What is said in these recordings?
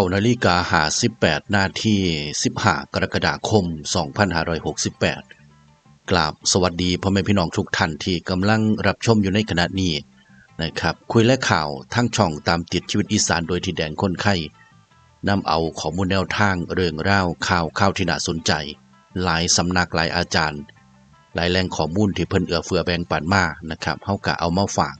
ก้านาฬิกาหาสิบแปดนาทีสิบห้ากรกฎาคมสองพันห้าร้อยหกสิบแปดกราบสวัสดีพ่อแม่พี่น้องทุกท่านที่กำลังรับชมอยู่ในขณะนี้นะครับ คุยและข่าวทั้งช่องตามติดชีวิตอีสานโดยที่แดงคนไข้นำเอาข้อมูลแนวทางเรื่องราวข่าวข่าวที่น่าสนใจ หลายสำนักหลายอาจารย์ หลายแหล่งข้อมูลที่เพิ่นเอื้อเฟือแบ่งปันมานะครับเฮากะเอามาฝาก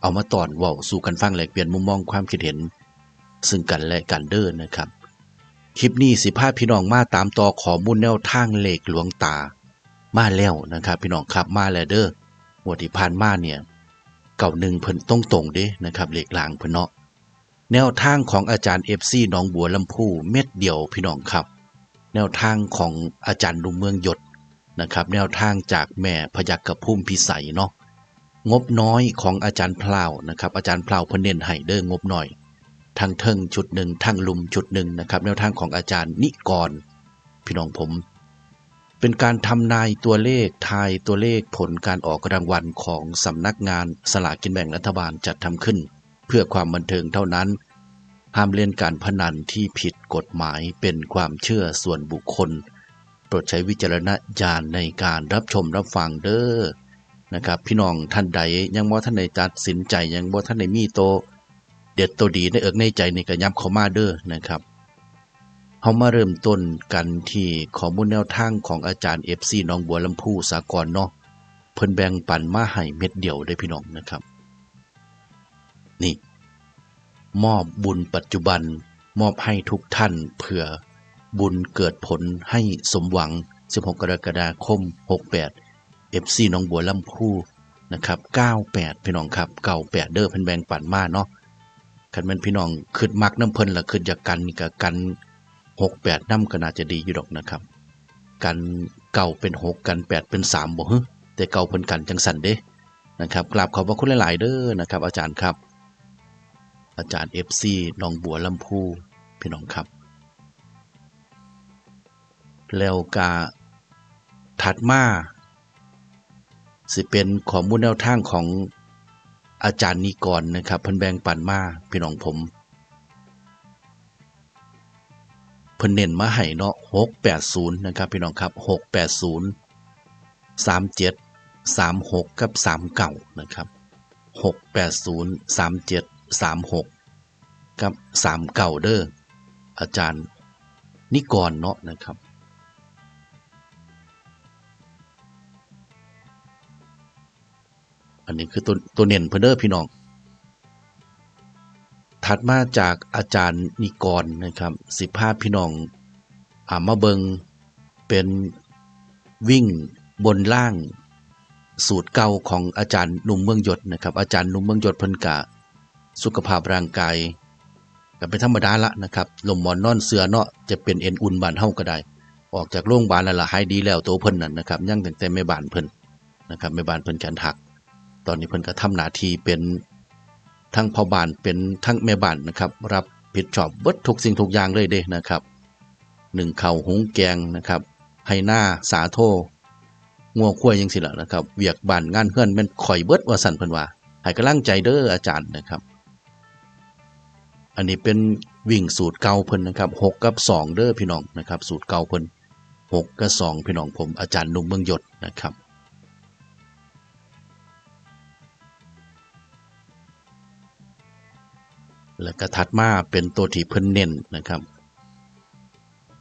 เอามาตอนว้าสู่กันฟังแลกเปลี่ยนมุมมองความคิดเห็น ซึ่งกันและกันเด้อนะครับ คลิปนี้สิพาพี่น้องมาตามต่อข้อมูลแนวทางเหลขหลวงตา มาแล้วนะครับ พี่น้องครับมาแล้วเด้อหัวดที่ผ่านมาเนี่ยเก่าหนึ่งเพิ่นตรงตรงเด้นะครับเหลขลางเพิ่นเนาะแนวทางของอาจารย์ FC หนองบัวลำพูเม็ดเดียวพี่น้องครับ แนวทางของอาจารย์ดุมเมืองหยดนะครับ แนวทางจากแม่พยักกระพุ่มพิสัยเนาะงบน้อยของอาจารย์พลาวนะครับ อาจารย์พลาวเพิ่นเน้นให้เด้องบน้อย ทางเทิงจุดหนึ่งทางลุมจุดหนึ่งนะครับ แนวทางของอาจารย์นิกร พี่น้องผม เป็นการทำนายตัวเลขทายตัวเลขผลการออกรางวัลของสำนักงานสลากกินแบ่งรัฐบาลจัดทำขึ้น เพื่อความบันเทิงเท่านั้น ห้ามเล่นการพนันที่ผิดกฎหมายเป็นความเชื่อส่วนบุคคลโปรดใช้วิจารณญาณในการรับชมรับฟังเด้อนะครับ พี่น้องท่านใดยังบ่ท่านใดตัดสินใจยังบ่ท่านใดมีโต เด็ดตัวดีในเอิกในใจในกระยับเขามาเด้อนะครับเขามาเริ่มต้นกันที่ข้อมูลแนวทางของอาจารย์ FC น้องบัวลำพูสากรเนาะเพิ่นแบ่งปันมาให้เม็ดเดียวได้พี่น้องนะครับ นี่ มอบบุญปัจจุบัน มอบให้ทุกท่านเผื่อบุญเกิดผลให้สมหวัง 16 กรกฎาคม 68 FC น้องบัวลำพูนะครับ 98 พี่น้องครับ 98 เด้อเพิ่นแบ่งปันมาเนาะ คันแม่นพี่น้องขึ้นมักน้ำเพิ่นละขึ้นอยากกันนี่ก็กันหกแปดน้ำก็น่าจะดีอยู่ดอกนะครับ กันเก่าเป็นหกกันแปดเป็นสามบ่ฮึแต่เก่าเพิ่นกันจังสันเด้นะครับกราบขอบพระคุณหลาย ๆ เด้อนะครับ อาจารย์ครับ อาจารย์ FC หนองบัวลำพูพี่น้องครับ แล้วกาถัดมาสิเป็นข้อมูลแนวทางของ อาจารย์นิกรนะครับเพิ่นแบ่งปันมาพี่น้องผมเพิ่นเน้นมาให้เนาะ680นะครับพี่น้องครับ680 37 36กับ39นะครับ680 37 36กับ39เด้ออาจารย์นิกรเนาะนะครับ อันนี้คือตัวตัวเน้นเพิ่นเด้อพี่น้อง ถัดมาจากอาจารย์นิกรนะครับสิภาพพี่น้องอามาเบิงเป็นวิ่งบนล่างสูตรเก่าของอาจารย์นุ่มเมืองหยดนะครับ อาจารย์นุ่มเมืองหยดพิ่นกะสุขภาพร่างกายก็เป็นธรรมดาละนะครับลมหมอนนอนเสือเนาะจะเป็นเอ็นอุ่นบานเฮาก็ได้ ออกจากโรงพยาบาลแล้วละหายดีแล้วตัวเพิ่นนั่นนะครับยังตั้งแต่แม่บานเพิ่นนะครับแม่บานเพิ่นกันทัก ตอนนี้เพิ่นก็ทำหน้าที่เป็นทั้งพ่อบ้านเป็นทั้งแม่บ้านนะครับ รับผิดชอบเบิดทุกสิ่งทุกอย่างเลยเด้นะครับหนึ่งเข่าหุงแกงนะครับให้หน้าสาโทงัวขั้วยังสิละนะครับเวียกบ้านงานเฮือนแม่นข่อยเบิดว่าสั่นเพิ่นว่าให้กำลังใจเด้ออาจารย์นะครับ อันนี้เป็นวิ่งสูตรเก่าเพิ่นนะครับหกกับสองเด้อพี่น้องนะครับ สูตรเก่าเพิ่นหกกับสองพี่น้องผมอาจารย์นุ่มเมืองหยดนะครับ แล้วก็ถัดมาเป็นตัวที่เพิ่นเน้นนะครับ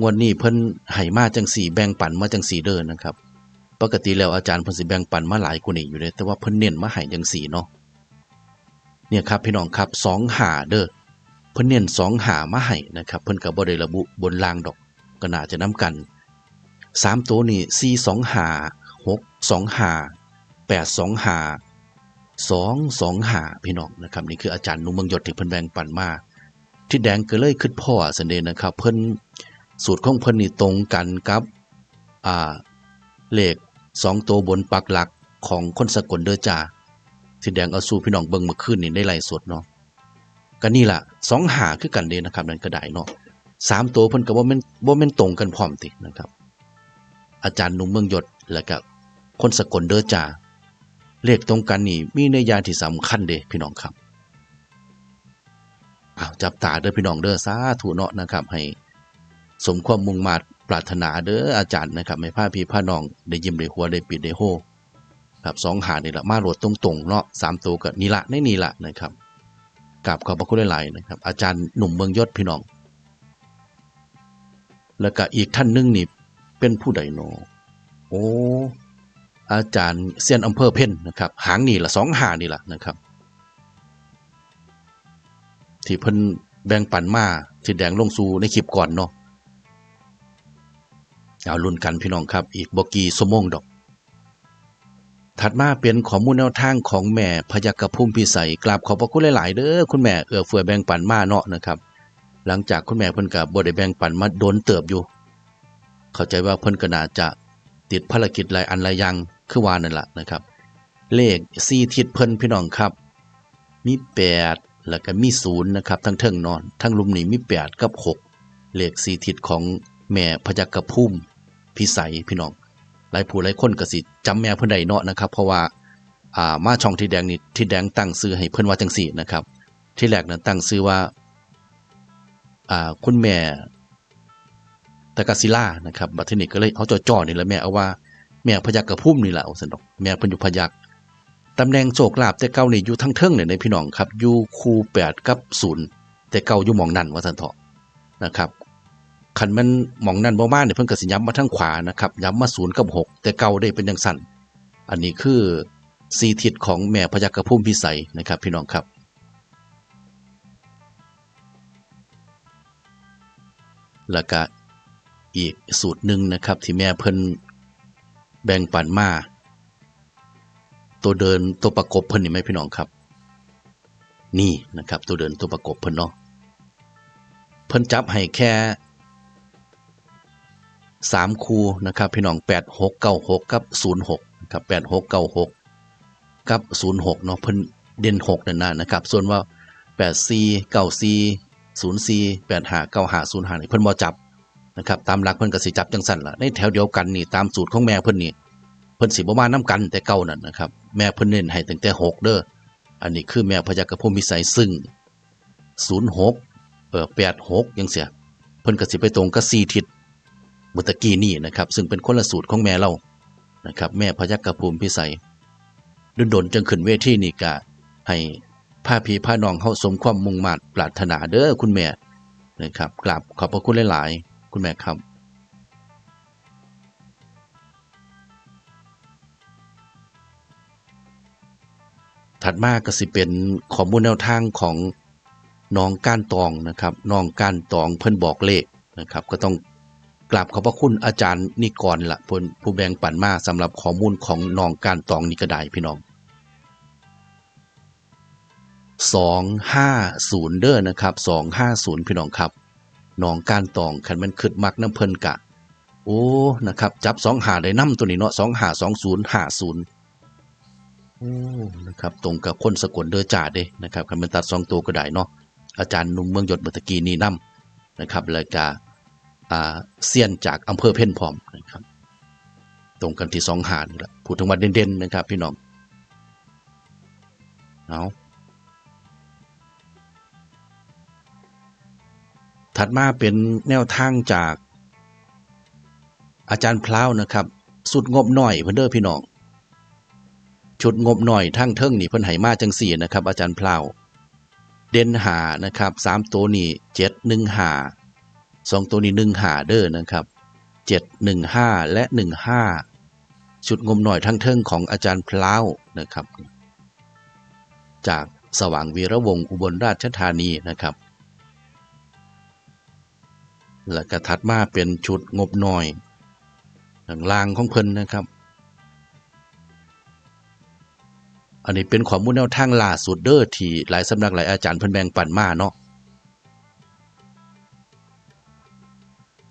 งวดนี้เพิ่นให้มาจังสี่แบ่งปันมาจังสี่เด้อนะครับ ปกติแล้วอาจารย์เพิ่นสิแบ่งปันมาหลายกว่านี้อยู่เลยแต่ว่าเพิ่นเน้นมาให้จังสี่เนาะ เนี่ยครับพี่น้องครับสองหาเด้อ เพิ่นเน้นสองหามาให้นะครับ เพิ่นก็บ่ได้ระบุบนลางดอกก็น่าจะนํกันสามตัวนี่สี่สองหาหกสองหาแปดสองหา สองสองหาพี่น้องนะครับนี่คืออาจารย์นุ่มเมืองหยดที่เพิ่นแบ่งปันมาที่แดงก็เลยขึ้นพ่อสันเดย์นะครับ เพิ่นสูตรของเพิ่นนี่ตรงกันกับอ่าเลขสองตัวบนปักหลักของคนสกลเดอจาที่แดงเอาสู่พี่น้องเบิ่งมื่อคืนนี่ได้ไล่สดเนาะก็นี่ล่ะสองหาคือกันเด้นะครับ นั่นก็ได้เนาะสามตัวเพิ่นก็บ่แม่นบ่แม่นตรงกันพร้อมตินะครับ อาจารย์นุ่มเมืองหยดแล้วก็คนสกลเดอจ้า เลขตรงกันนี่มีในยยะที่สำคัญเด้พี่น้องครับอาจับตาเด้อพี่น้องเด้อสาธุเนาะนะครับ ให้ สมความมุ่งมา่ปรารถนาเด้ออาจารย์นะครับให้พาพี่พาน้องได้ยิ้มได้หัวได้ปิดได้โฮครับสองหานี่ละมาโหลดตรงๆเนาะสามตัวก็นี่ละในนี่ละนะครับกราบขอบพระคุณหลายๆนะครับ อาจารย์หนุ่มเมืองยศพี่น้อง แล้วก็อีกท่านหนึงนี่เป็นผู้ใดเนาะโอ้ อาจารย์เซียนอำเภอเพ่นนะครับหางนี่ละสองหานี่ละนะครับ ที่เพิ่นแบ่งปันมาที่แดงลงสู่ในคลิปก่อนเนาะเอาลุ้นกันพี่น้องครับ อีกบกีสมงดอก ถัดมาเป็นข้อมูลแนวทางของแม่พยักกระพุ่มพิสัยกราบขอบพระคุณหลาย ๆ เด้อคุณแม่เอื้อเฟื้อแบ่งปันมาเนาะนะครับ หลังจากคุณแม่เพิ่นก็บ่ได้แบ่งปันมาโดนเติบอยู่ เข้าใจว่าเพิ่นก็น่าจะติดภารกิจหลายอันหลายอย่าง คือวานนั่นแหละนะครับ เลข4ทิศเพิ่นพี่น้องครับ มี8แล้วก็มี0นย์นะครับ ทั้งเทิงนอน ทั้งลุมนี่มี8กับ6เลข4ทิศของแม่พยักกระพุ่มพิสัยพี่น้อง หลายผู้หลายคนก็สิจำแม่เพิ่นได้เนาะนะครับ เพราะว่าอ่ามาช่องที่แดงนี่ที่แดงตั้งชื่อให้เพิ่นว่าจังซี่นะครับ ที่แรกนั้นตั้งชื่อว่าอ่าคุณแม่ตะกะศิลานะครับบัดทีนี้ก็เลยเอาจ่อๆนี่แหละแม่เอาว่า แม่พยักกระพุ่มนี่แหละเอาสนอกแม่เพิ่นอยู่พยักตำแหน่งโชคลาภแต่เก่านี่อยู่ทั้งเทิงเนี่ยในพี่น้องครับอยู่คู8กับ0แต่เก่าอยู่หมองนั้นว่าซั่นเถาะนะครับคันมันหมองนั้นบ่มาเนี่ยเพิ่นก็สิย้ำมาทางขวานะครับย้ำมา0กับ6แต่เก่าได้เป็นจังซั่นอันนี้คือสีทิศของแม่พยักกระพุ่มพิสัยนะครับพี่น้องครับแล้วก็อีกสูตรหนึ่งนะครับที่แม่เพิ่น แบ่งปันมา ตัวเดินตัวประกบเพิ่นนี่ไหมพี่น้องครับ นี่นะครับ ตัวเดินตัวประกบเพิ่นเนาะเพิ่นจับให้แค่สามคูนะครับพี่น้องแปดหกเก้าหกกับศูนย์หกครับแปดหกเก้าหกกับศูนย์หกเนาะเพิ่นเด่นหกนั่นนะนะครับ ส่วนว่าแปดสี่เก้าสี่ศูนย์สี่แปดห้าเก้าห้าศูนย์ห้านี่เพิ่นบ่จับ นะครับตามหลักเพิ่นก็สิจับจังสั่นล่ะในแถวเดียวกันนี่ตามสูตรของแม่เพิ่นนี่เพิ่นสิบ่มานํกันแต่เก่านั่นนะครับแม่เพิ่นเน้นให้ตั้งแต่6เด้ออันนี้คือแม่พยัคฆภูมิวิสัยซึ่ง06เอ่อ86จังเสียเพิ่นก็สิไปตรงกับ4ทิศเมื่อตะกี้นี่นะครับ ซึ่งเป็นคนละสูตรของแม่เรานะครับแม่พยัคฆภูมิพิสัยดุนๆจึงขึ้นเวทีนี่ก็ให้พาพี่พานองเฮาสมความมุ่งมั่นปรารถนาเด้อคุณแม่นะครับกราบขอบพระคุณหลายๆ คุณแม่ครับ ถัดมาก็สิเป็นข้อมูลแนวทางของน้องก้านตองนะครับน้องก้านตองเพิ่นบอกเลขนะครับ ก็ต้องกราบขอบพระคุณอาจารย์นิกรละเพิ่นผู้แบ่งปันมาสำหรับข้อมูลของน้องก้านตองนี่ก็ไดพี่น้อง250เด้อนะครับ250พี่น้องครับ หนองกานตองคันมันขึ้นมักน้ำเพิ่นกะ โอ้นะครับ จับสองหาได้น้ำตัวนี้เนาะสองหาสองศูนย์ห้าศูนย์โอ้นะครับ ตรงกับคนสกลเดือจ่าเด้นะครับคันแมันตัดสองตัวก็ได้เนาะอาจารย์นุ่มเมืองยศเมื่อตะกี้นี่น้ำนะครับแล้วก็อ่าเซียนจากอำเภอเพ่นพร้อมนะครับ ตรงกันที่สองหานี่แหละพูดถึงวันเด่นๆนะครับ พี่น้องเอา ถัดมาเป็นแนวทางจากอาจารย์พล้าวนะครับ สุดงบหน่อยเพิ่นเด้อพี่น้องชุดงบหน่อยทั้งเทิงนี่เพิ่นให้มาจังสี่นะครับ อาจารย์พล้าวเด่นหานะครับสามตัวนี่เจ็ดหนึ่งหาสองตัวนี้หนึ่งหาเด้อนะครับเจ็ดหนึ่งห้าและหนึ่งห้าชุดงบหน่อยทั้งเทิงของอาจารย์พล้าวนะครับ จากสว่างวีระวงศ์อุบลราชธานีนะครับ แล้วก็ถัดมาเป็นชุดงบหน่อยทางล่างของเพิ่นนะครับ อันนี้เป็นข้อมูลแนวทางล่าสุดเด้อที่หลายสำนักหลายอาจารย์เพิ่นแบ่งปันมาเนาะ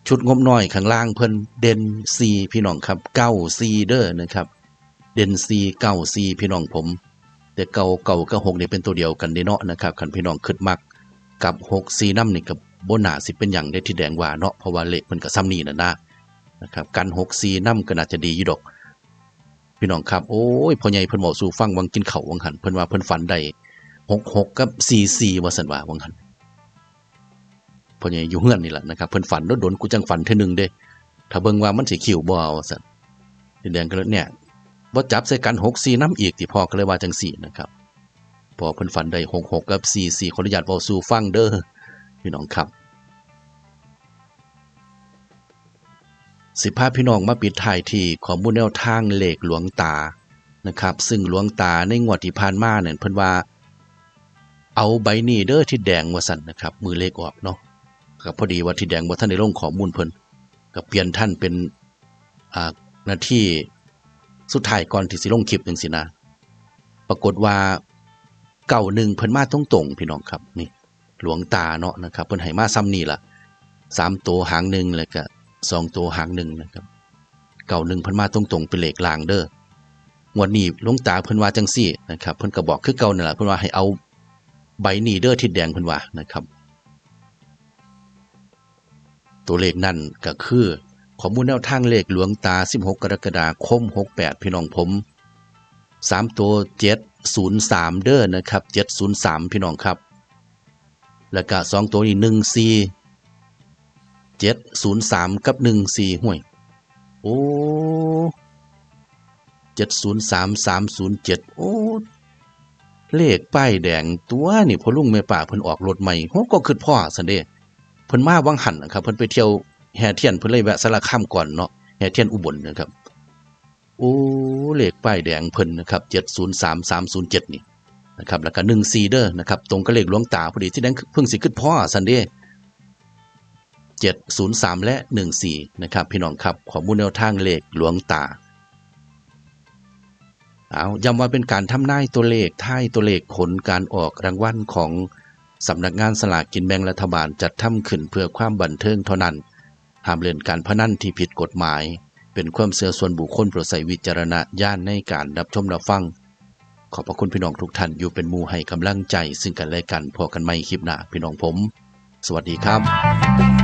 ชุดงบหน่อยข้างล่างเพิ่นเด่นซีพี่น้องครับเก้าซีเด้อนะครับ เด่นซีเก้าซีพี่น้องผมแต่เก่าเก่ากับหกนี่เป็นตัวเดียวกันเด้เนาะนะครับคันพี่น้องคิดมักกับหกซีน้ำนี่กับ บนาสิเป็นอย่างได้ที่แดงว่าเนาะเพราะว่าเลขมันก็ซ้ำนี่น่ะนะนะครับกันหกซีน้ำก็น่าจะดีอยู่ดอก พี่น้องครับ โอ้ยพ่อใหญ่เพิ่นบอสู่ฟังวังกินเข่าวังหันเพิ่นว่าเพิ่นฝันได้หกหกกับสี่สี่ว่าสันว่าวังหันพ่อใหญ่อยู่เฮือนนี่แหละนะครับเพิ่นฝันโดนกูจังฝันเทื่อนึงเด้ถ้าเบิ่งว่ามันสิคิวบ่เอาสันดินแดงก็เลยเนี่ยบ่จับใส่กัน6 4น้ำอีกที่พ่อก็เลยว่าจังซี่นะครับพอเพิ่นฝันได้6 6กับ4 4ขออนุญาตเว้าสู่ฟังเด้อพี่น้องครับ สิพาพี่น้องมาปิดท้ายที่ข้อมูลแนวทางเลขหลวงตานะครับ ซึ่งหลวงตาในงวดที่ผ่านมาเนี่ยเพิ่นว่า เอาใบนี้เด้อที่แดงว่าสั่นนะครับ มือเลขออกเนาะครับพอดีว่าที่แดงบ่าท่านได้ลงข้อมูลเพิ่นก็เปลี่ยนท่านเป็นอ่าหน้าที่สุดท้ายก่อนที่สิลงคลิปจังซี่นะ ปรากฏว่าเก่าหนึ่งเพิ่นมาตรงพี่น้องครับนี่หลวงตาเนาะนะครับเพิ่นให้มาซ้ำนี่ละสามตัวหางหนึ่งแล้วก็ สองตัวหางหนึ่งนะครับเก่าหนึ่งพิ่นมาตรงๆเป็นเหลขลางเด้องวดนี้หลวงตาเพิ่นว่าจังซี่นะครับเพิ่นก็บอกคือเก่านั่นล่ะเพิ่นว่าให้เอาใบนีเด้อที่แดงเพิ่นว่านะครับ ตัวเลขนั่นก็คือข้อมูลแนวทางเลขหลวงตา 16 กรกฎาคม 68 พี่น้องผม 3 ตัว 703 เด้อนะครับ 703 พี่น้องครับ แล้วก็2ตัวนี้ 14 703กับ14ห่วย โอ้703 307โอ้เลขป้ายแดงตัวนี่พอลุงแม่ป่าเพิ่นออกรถใหม่โหก็คือพ่อซั่นเด้เพิ่นมาวังหันนะครับ เพิ่นไปเที่ยวแห่เทียนเพิ่นเลยแวะสารคามก่อนเนาะแห่เทียนอุบลนะครับ โอ้เลขป้ายแดงเพิ่นนะครับ703307นี่นะครับแล้วก็14เด้อนะครับตรงกับเลขหลวงตาพอดีที่นั้นเพิ่งสิขึ้นพ่อซันเด้ 703 และ 14 นะครับ พี่น้องครับข้อมูลแนวทางเลขหลวงตาเอาย้ำว่าเป็นการทำนายตัวเลขท้ายตัวเลขผลการออกรางวัลของสำนักงานสลากกินแบ่งรัฐบาลจัดทำขึ้นเพื่อความบันเทิงเท่านั้นห้ามเล่นการพนันที่ผิดกฎหมาย เป็นความเสื่อส่วนบุคคลโปรดใส่วิจารณญาณในการรับชมรับฟัง ขอบพระคุณพี่น้องทุกท่านอยู่เป็นมูให้กำลังใจ ซึ่งกันและกันพอกันไม่คลิปหน้าพี่น้องผม สวัสดีครับ